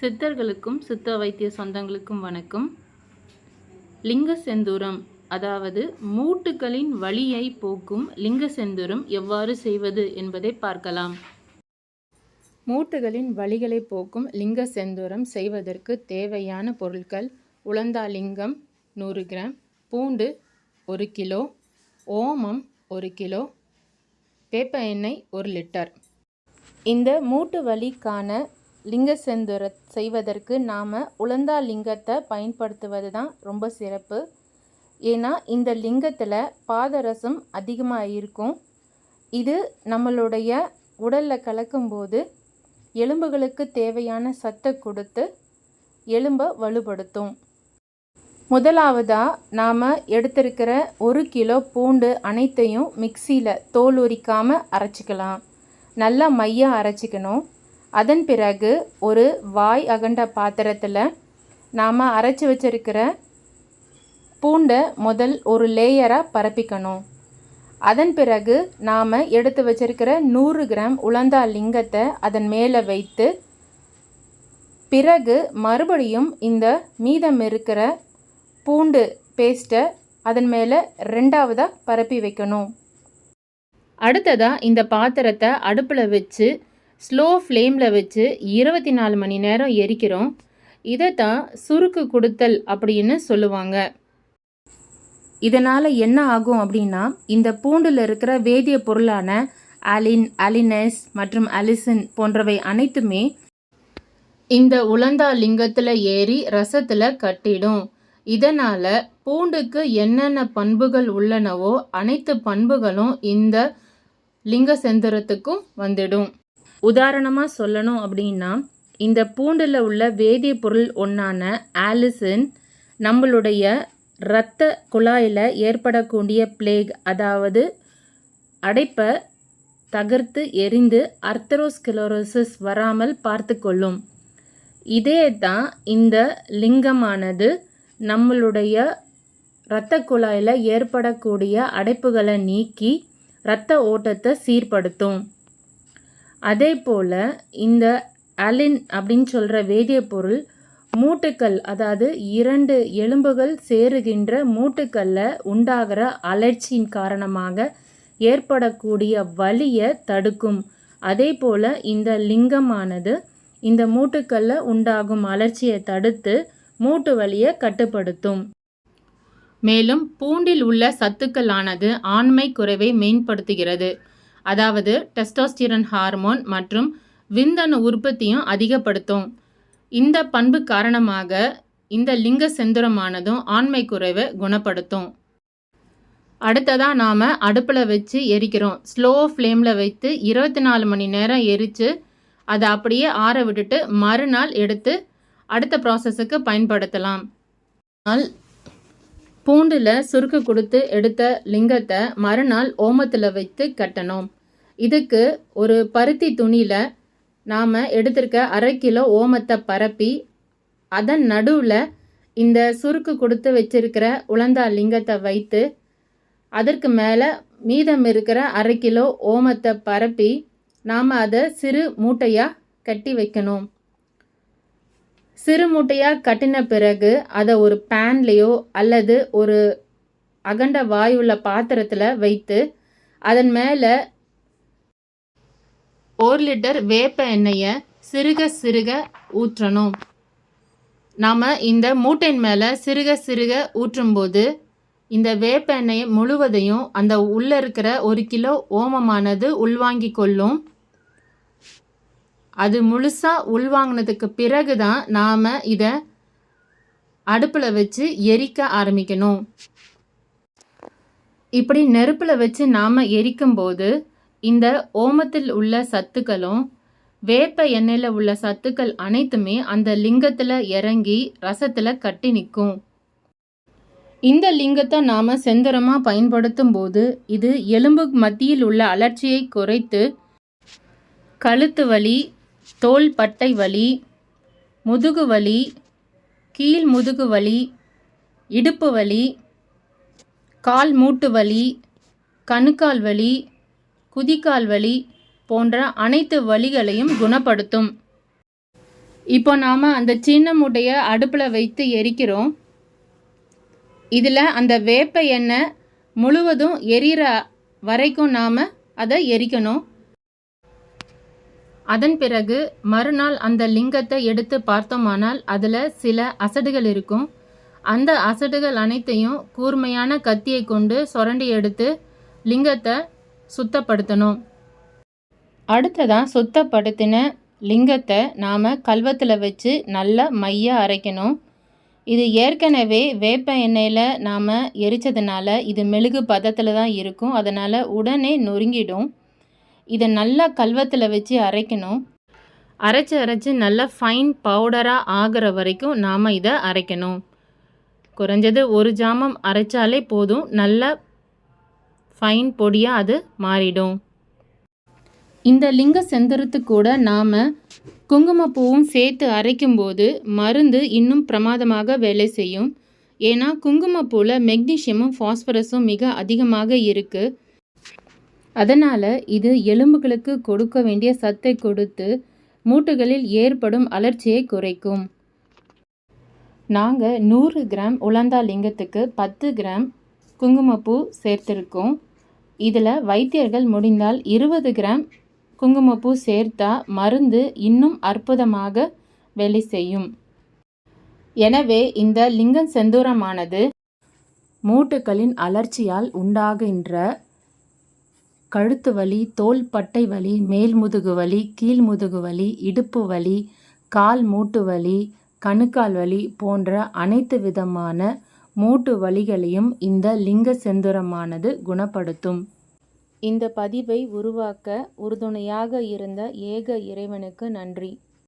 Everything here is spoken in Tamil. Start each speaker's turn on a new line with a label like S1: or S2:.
S1: சித்தர்களுக்கும் சித்த வைத்திய சொந்தங்களுக்கும் வணக்கம். லிங்க செந்தூரம் அதாவது மூட்டுகளின் வழியை போக்கும் லிங்க செந்தூரம் எவ்வாறு செய்வது என்பதை பார்க்கலாம். மூட்டுகளின் வழிகளை போக்கும் லிங்க செந்தூரம் செய்வதற்கு தேவையான பொருட்கள் உளந்தாலிங்கம் நூறு கிராம் பூண்டு ஒரு கிலோ ஓமம் ஒரு கிலோ வேப்ப எண்ணெய் ஒரு லிட்டர். இந்த மூட்டு வலிக்கான லிங்க செந்துர செய்வதற்கு நாம் உலந்தா லிங்கத்தை பயன்படுத்துவது தான் ரொம்ப சிறப்பு. ஏன்னா இந்த லிங்கத்தில் பாதரசம் அதிகமாக இருக்கும். இது நம்மளுடைய உடலில் கலக்கும்போது எலும்புகளுக்கு தேவையான சத்தை கொடுத்து எலும்பை வலுப்படுத்தும். முதலாவதாக நாம் எடுத்திருக்கிற ஒரு கிலோ பூண்டு அனைத்தையும் மிக்சியில் தோல் உரிக்காமல் அரைச்சிக்கலாம். நல்லா மையாக அரைச்சிக்கணும். அதன் பிறகு ஒரு வாய் அகண்ட பாத்திரத்தில் நாம் அரைச்சி வச்சிருக்கிற பூண்டை முதல் ஒரு லேயராக பரப்பிக்கணும். அதன் பிறகு நாம் எடுத்து வச்சிருக்கிற நூறு கிராம் உலந்தா லிங்கத்தை அதன் மேலே வைத்து பிறகு மறுபடியும் இந்த மீதம் இருக்கிற பூண்டு பேஸ்ட்டை அதன் மேலே ரெண்டாவதாக பரப்பி வைக்கணும். அடுத்ததாக இந்த பாத்திரத்தை அடுப்பில் வச்சு ஸ்லோ ஃப்ளேமில் வச்சு இருபத்தி நாலு மணி நேரம் எரிக்கிறோம். இதை தான் சுருக்கு கொடுத்தல் அப்படின்னு சொல்லுவாங்க. இதனால் என்ன ஆகும் அப்படின்னா இந்த பூண்டில் இருக்கிற வேதிய பொருளான அலின் அலினஸ் மற்றும் அலிசன் போன்றவை அனைத்துமே இந்த உலந்தா லிங்கத்தில் ஏறி ரசத்தில் கட்டிடும். இதனால் பூண்டுக்கு என்னென்ன பண்புகள் உள்ளனவோ அனைத்து பண்புகளும் இந்த லிங்க செந்தரத்துக்கும் வந்துடும். உதாரணமாக சொல்லணும் அப்படின்னா இந்த பூண்டில் உள்ள வேதிப்பொருள் ஒன்றான ஆலிசின் நம்மளுடைய இரத்த குழாயில் ஏற்படக்கூடிய பிளேக் அதாவது அடைப்பை தகர்த்து எரிந்து அர்த்தரோஸ்கிலோரோசிஸ் வராமல் பார்த்து கொள்ளும். இதே தான் இந்த லிங்கமானது நம்மளுடைய இரத்த குழாயில் ஏற்படக்கூடிய அடைப்புகளை நீக்கி இரத்த ஓட்டத்தை சீர்படுத்தும். அதே போல் இந்த அலின் அப்படின்னு சொல்கிற வேதியப்பொருள் மூட்டுக்கள் அதாவது இரண்டு எலும்புகள் சேருகின்ற மூட்டுக்களில் உண்டாகிற அலர்ச்சியின் காரணமாக ஏற்படக்கூடிய வலியை தடுக்கும். அதே போல் இந்த லிங்கமானது இந்த மூட்டுக்களில் உண்டாகும் அலர்ச்சியை தடுத்து மூட்டு வலியை கட்டுப்படுத்தும். மேலும் பூண்டில் உள்ள சத்துக்களானது ஆண்மை குறைவை மேம்படுத்துகிறது. அதாவது டெஸ்டோஸ்டிரன் ஹார்மோன் மற்றும் விந்தணு உற்பத்தியும் அதிகப்படுத்தும். இந்த பண்பு காரணமாக இந்த லிங்க செந்துரமானதும் ஆண்மை குறைவை குணப்படுத்தும். அடுத்ததாக நாம் அடுப்பில் வச்சு எரிக்கிறோம். ஸ்லோ ஃப்ளேமில் வைத்து இருபத்தி நாலு மணி நேரம் எரித்து அதை அப்படியே ஆற விட்டுட்டு மறுநாள் எடுத்து அடுத்த ப்ராசஸுக்கு பயன்படுத்தலாம். நாள் பூண்டில் சுருக்கு கொடுத்து எடுத்த லிங்கத்தை மறுநாள் ஓமத்தில் வைத்து கட்டணும். இதுக்கு ஒரு பருத்தி துணியில் நாம் எடுத்திருக்க அரை கிலோ ஓமத்தை பரப்பி அதன் நடுவில் இந்த சுருக்கு கொடுத்து வச்சிருக்கிற உளந்தா லிங்கத்தை வைத்து அதற்கு மேலே மீதம் இருக்கிற அரை கிலோ ஓமத்தை பரப்பி நாம் அதை சிறு மூட்டையாக கட்டி வைக்கணும். சிறு மூட்டையாக கட்டின பிறகு அதை ஒரு பேன்லேயோ அல்லது ஒரு அகண்ட வாயுள்ள பாத்திரத்தில் வைத்து அதன் மேலே ஒரு லிட்டர் வேப்ப எண்ணெயை சிறுக சிறுக ஊற்றணும். நாம் இந்த மூட்டையின் மேலே சிறுக சிறுக ஊற்றும்போது இந்த வேப்ப எண்ணெயை முழுவதையும் அந்த உள்ளே இருக்கிற ஒரு கிலோ ஓமமானது உள்வாங்கி கொள்ளும். அது முழுசாக உள்வாங்கினதுக்கு பிறகு தான் நாம் இதை அடுப்பில் வச்சு எரிக்க ஆரம்பிக்கணும். இப்படி நெருப்பில் வச்சு நாம் எரிக்கும்போது இந்த ஓமத்தில் உள்ள சத்துக்களும் வேப்ப எண்ணெயில் உள்ள சத்துக்கள் அனைத்துமே அந்த லிங்கத்தில் இறங்கி ரசத்தில் கட்டி நிற்கும். இந்த லிங்கத்தை நாம் செந்தரமாக பயன்படுத்தும் போது இது எலும்பு மத்தியில் உள்ள அலர்ச்சியை குறைத்து கழுத்து வலி தோல் பட்டை வலி முதுகு வலி கீழ் முதுகு வலி இடுப்பு வலி கால் மூட்டு வலி கணுக்கால் வலி குதிக்கால் வலி போன்ற அனைத்து வலிகளையும் குணப்படுத்தும். இப்போ நாம் அந்த சின்ன மூட்டையை அடுப்பில் வைத்து எரிக்கிறோம். இதில் அந்த வேப்ப எண்ணெய் முழுவதும் எரிகிற வரைக்கும் நாம் அதை எரிக்கணும். அதன் பிறகு மறுநாள் அந்த லிங்கத்தை எடுத்து பார்த்தோமானால் அதில் சில அசடுகள் இருக்கும். அந்த அசடுகள் அனைத்தையும் கூர்மையான கத்தியை கொண்டு சுரண்டி எடுத்து லிங்கத்தை சுத்தப்படுத்தணும். அடுத்ததான் சுத்தப்படுத்தின லிங்கத்தை நாம் கல்வத்தில் வச்சு நல்லா மைய அரைக்கணும். இது ஏற்கனவே வேப்ப எண்ணெயில் நாம் எரித்ததுனால இது மெழுகு பதத்தில் தான் இருக்கும். அதனால் உடனே நொறுங்கிடும். இதை நல்லா கல்வத்தில் வச்சு அரைக்கணும். அரைச்சி அரைச்சி நல்லா ஃபைன் பவுடராக ஆகிற வரைக்கும் நாம் இதை அரைக்கணும். குறைஞ்சது ஒரு ஜாமம் அரைச்சாலே போதும். நல்ல ஃபைன் பொடியாக அது மாறிடும். இந்த லிங்க செந்தரத்து கூட நாம் குங்குமப்பூவும் சேர்த்து அரைக்கும்போது மருந்து இன்னும் பிரமாதமாக வேலை செய்யும். ஏன்னா குங்குமப்பூவில் மெக்னீஷியமும் ஃபாஸ்பரஸும் மிக அதிகமாக இருக்குது அதனால் இது எலும்புகளுக்கு கொடுக்க வேண்டிய சத்தை கொடுத்து மூட்டுகளில் ஏற்படும் அலர்ச்சியை குறைக்கும். நாங்கள் நூறு கிராம் உலந்தா லிங்கத்துக்கு பத்து கிராம் குங்குமப்பூ சேர்த்துருக்கோம். இதில் வைத்தியர்கள் முடிந்தால் இருபது கிராம் குங்குமப்பூ சேர்த்தா மருந்து இன்னும் அற்புதமாக வேலை செய்யும். எனவே இந்த லிங்கம் செந்தூரமானது மூட்டுகளின் அலர்ச்சியால் உண்டாகின்ற கழுத்து வலி தோள்பட்டை வலி மேல் முதுகு வலி கீழ் முதுகு வலி இடுப்பு வலி கால் மூட்டு வலி கணுக்கால் வலி போன்ற அனைத்து விதமான மூட்டு வலிகளையும் இந்த லிங்க செந்துரமானது குணப்படுத்தும். இந்த பதிவை உருவாக்க உறுதுணையாக இருந்த ஏக இறைவனுக்கு நன்றி.